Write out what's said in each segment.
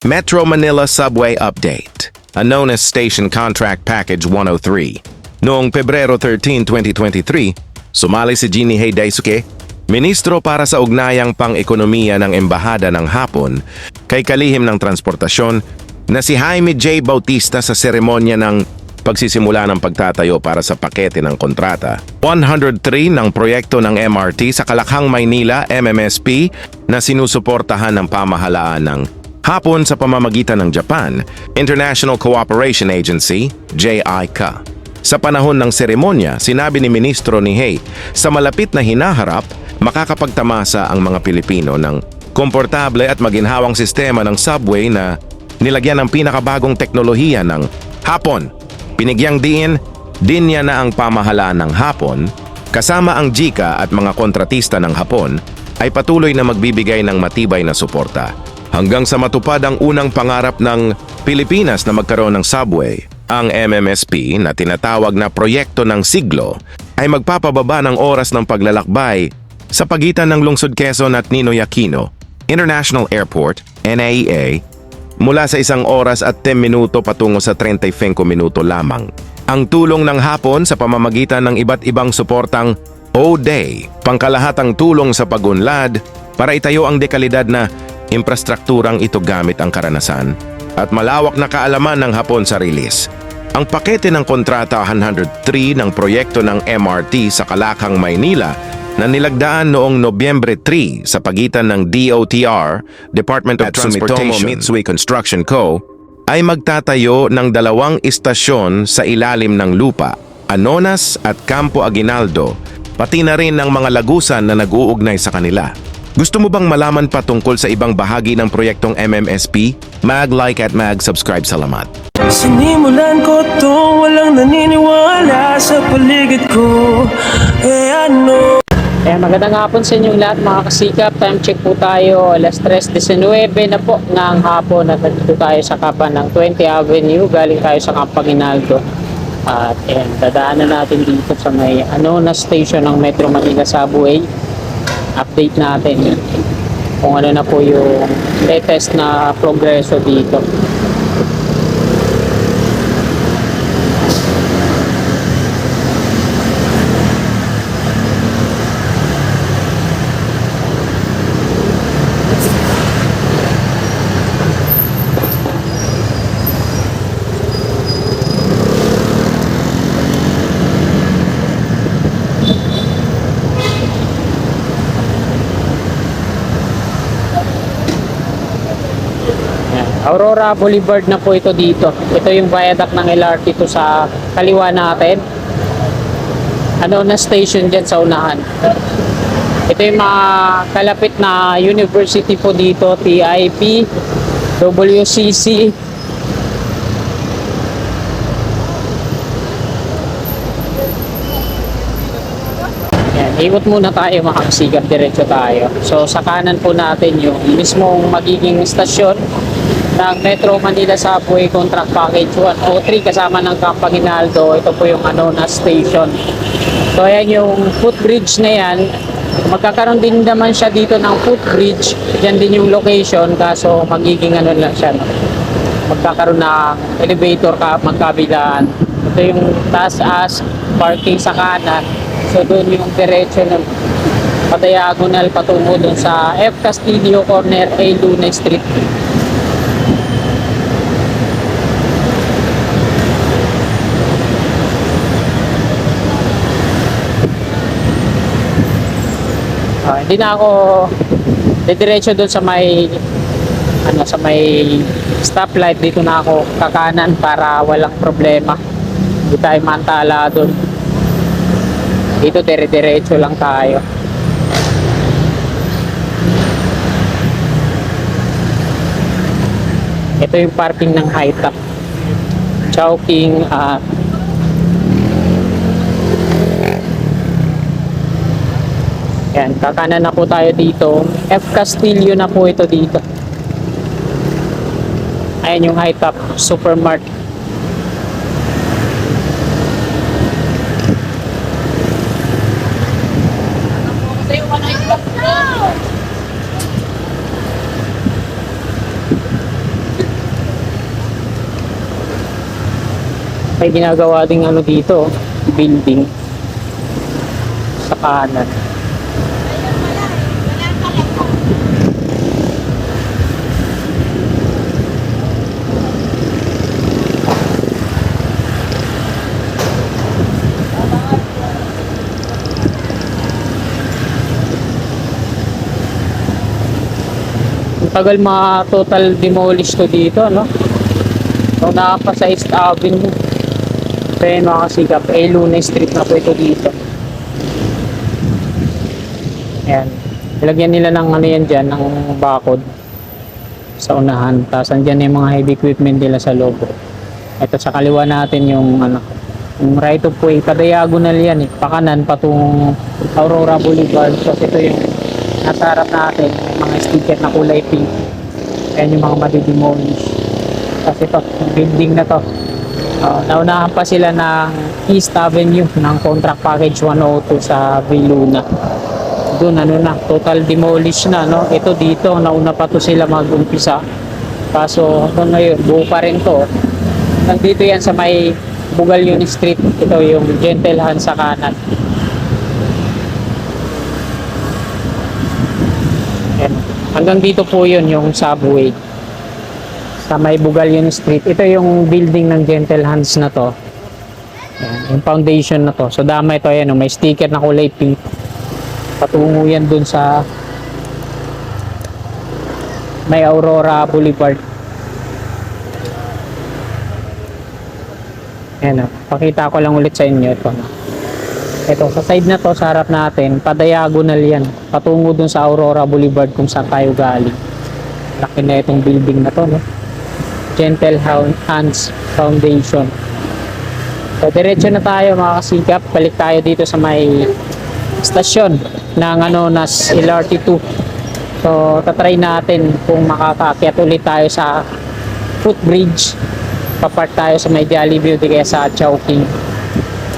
Metro Manila Subway Update, a known as Station Contract Package 103. Noong Pebrero 13, 2023, sumali si Jinihei Daisuke, ministro para sa ugnayang pang-ekonomiya ng Embahada ng Hapon, kay kalihim ng transportasyon na si Jaime J. Bautista sa seremonya ng pagsisimula ng pagtatayo para sa pakete ng kontrata. 103 ng proyekto ng MRT sa Kalakhang, Maynila, MMSP, na sinusuportahan ng pamahalaan ng Hapon sa pamamagitan ng Japan, International Cooperation Agency, JICA. Sa panahon ng seremonya, sinabi ni Ministro ni Hay, sa malapit na hinaharap, makakapagtamasa ang mga Pilipino ng komportable at maginhawang sistema ng subway na nilagyan ng pinakabagong teknolohiya ng Hapon. Pinigyang diin, din niya na ang pamahalaan ng Hapon, kasama ang JICA at mga kontratista ng Hapon, ay patuloy na magbibigay ng matibay na suporta hanggang sa matupad ang unang pangarap ng Pilipinas na magkaroon ng subway. Ang MMSP na tinatawag na proyekto ng siglo ay magpapababa ng oras ng paglalakbay sa pagitan ng Lungsod Quezon at Ninoy Aquino International Airport, NAEA, mula sa isang oras at 10 minuto patungo sa 35 minuto lamang. Ang tulong ng hapon sa pamamagitan ng iba't ibang suportang O-Day, pangkalahatang tulong sa pagunlad para itayo ang dekalidad na infrastrukturang ito gamit ang karanasan at malawak na kaalaman ng hapon sa release. Ang pakete ng kontrata 103 ng proyekto ng MRT sa Kalakang, Maynila na nilagdaan noong Nobyembre 3 sa pagitan ng DOTR, Department of At Sumitomo Transportation, Mitsui Construction Co., ay magtatayo ng dalawang istasyon sa ilalim ng lupa, Anonas at Campo Aguinaldo, pati na rin ng mga lagusan na nag-uugnay sa kanila. Gusto mo bang malaman pa tungkol sa ibang bahagi ng proyektong MMSP? Mag-like at mag-subscribe salamat. Sinimulan ko to walang naniniwala sa paligid ko Eh ano Eh, magandang hapon sa inyong lahat mga kasikap. Time check po tayo. Alas 3.19 na po ng hapon at nandito tayo sa kapan ng 20 Avenue. Galing tayo sa Campaginaldo. At ayan, dadaanan natin dito sa may Anona Station ng Metro Manila Subway. Update natin kung ano na po yung latest na progreso dito. Aurora Boulevard na po ito dito. Ito yung viaduct ng LRT to sa kaliwa natin. Ano na station dyan sa unahan. Ito yung mga kalapit na university po dito, TIP, WCC, Yan, ikot muna tayo mga diretso tayo. So sa kanan po natin yung mismong magiging stasyon ng Metro Manila Subway Contract Package 103 kasama ng Campaginaldo. Ito po yung ano na station. So ayan yung footbridge na yan. Magkakaroon din naman siya dito ng footbridge. Diyan din yung location kaso magiging ano lang siya. No? Magkakaroon ng elevator ka magkabilaan. Ito yung taas as parking sa kanan. So doon yung diretso ng padiagonal patungo doon sa F. Castillo Corner A. Luna Street. Ah, hindi na ako didiretso doon sa may ano sa may stoplight dito na ako kakanan para walang problema. Hindi tayo mantala doon. Dito dire-diretso lang tayo. Ito yung parking ng high top. Chowking at Yan, kakanan na po tayo dito. F Castillo na po ito dito. Ayan yung high top supermarket. May ginagawa ding ano dito, building sa kanan. Tagal ma-total demolish to dito, no? So, nakapa sa East Avenue. Kaya mga kasikap, eh, Luna Street na po ito dito. Ayan. Ilagyan nila ng ano yan dyan, ng bakod sa unahan. Tapos andyan yung mga heavy equipment nila sa loob. Ito sa kaliwa natin yung ano, yung right of way, pa-diagonal yan eh. Pakanan patungong Aurora Boulevard. Tapos ito yung nasa harap natin, mga sticker na kulay pink. Ayan yung mga madidemolish. Ito, yung building na to. Uh, naunahan pa sila ng East Avenue ng contract package 102 sa Viluna. Doon ano na, total demolish na no. Ito dito, nauna pa to sila mag-umpisa. Kaso hanggang ngayon, buo pa rin to. Nandito yan sa may Bugalyun Street. Ito yung Gentle Hand sa kanan. Ayan. Hanggang dito po yun yung subway sa may Bugalyun Street. Ito yung building ng Gentle Hands na to. Ayan, yung foundation na to. So dama ito ayan, oh, may sticker na kulay pink. Patungo yan dun sa may Aurora Boulevard. Ayan, oh. pakita ko lang ulit sa inyo ito. Ito, sa side na to, sa harap natin, pa-diagonal yan. Patungo dun sa Aurora Boulevard kung saan tayo galing. Laki na itong building na to, no? Gentle Hands Foundation. So, diretso na tayo mga kasikap. Balik tayo dito sa may stasyon ng ano, nas LRT2. So, tatry natin kung makakakyat ulit tayo sa footbridge. Papart tayo sa may Jollibee o di kaya sa Chowking.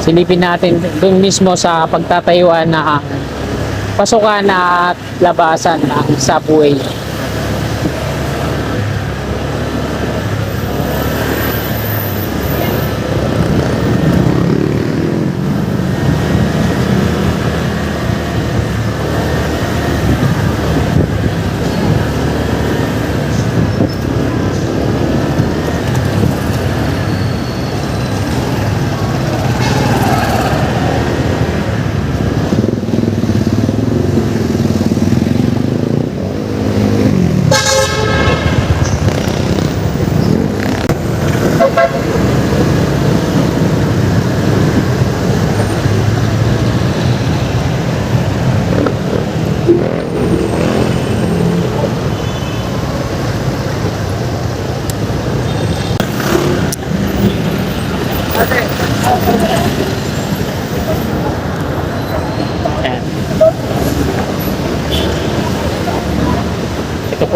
Silipin natin dun mismo sa pagtatayuan na pasukan at labasan ng subway.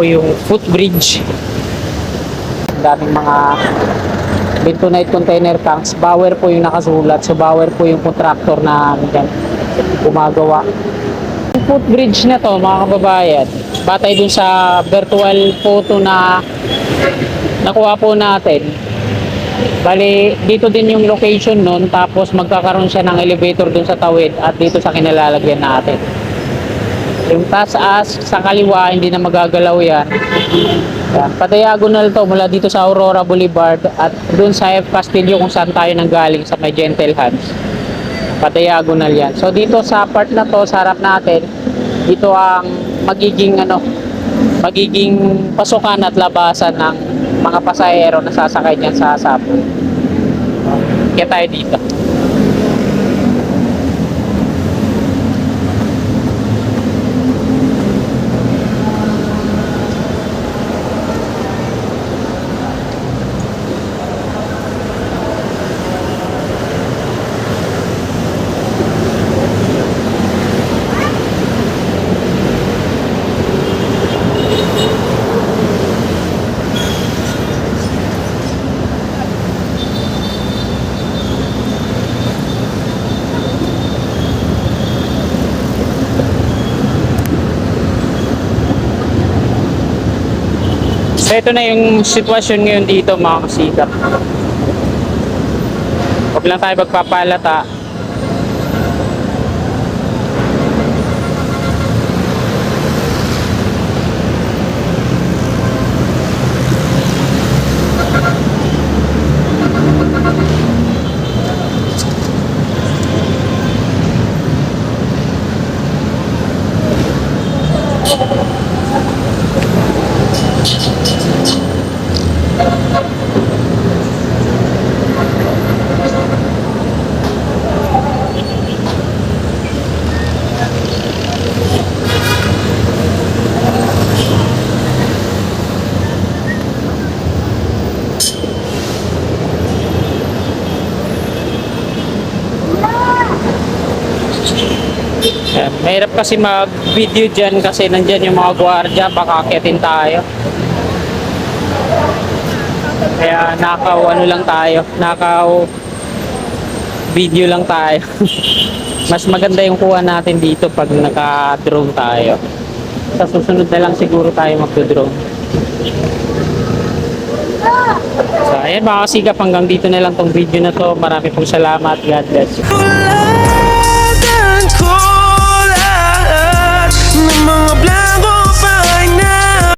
Yung footbridge. Ang daming mga bentonite container tanks. Bauer po yung nakasulat. So Bauer po yung contractor na dyan, gumagawa. Yung footbridge na to mga kababayan, batay dun sa virtual photo na nakuha po natin, Bali, dito din yung location nun, tapos magkakaroon siya ng elevator dun sa tawid at dito sa kinalalagyan natin. Yung taas sa kaliwa, hindi na magagalaw yan. yan. Pa-diagonal to mula dito sa Aurora Boulevard at dun sa F. Castillo kung saan tayo nanggaling sa may Gentle Hands. Pa-diagonal yan. So dito sa part na to, sa harap natin, dito ang magiging ano, magiging pasukan at labasan ng mga pasahero na sasakay dyan sa subway. Kaya tayo dito. Ito na yung sitwasyon ngayon dito mga kasikap. Huwag lang tayo magpapalata. Mahirap kasi mag-video dyan kasi nandyan yung mga gwardiya, baka akitin tayo. Kaya nakaw ano lang tayo, nakaw video lang tayo. Mas maganda yung kuha natin dito pag naka-drone tayo. Sa susunod na lang siguro tayo magdo-drone. So, ayan mga kasigap, hanggang dito na lang tong video na to. Marami pong salamat. God bless. Tulatan ng mga blanco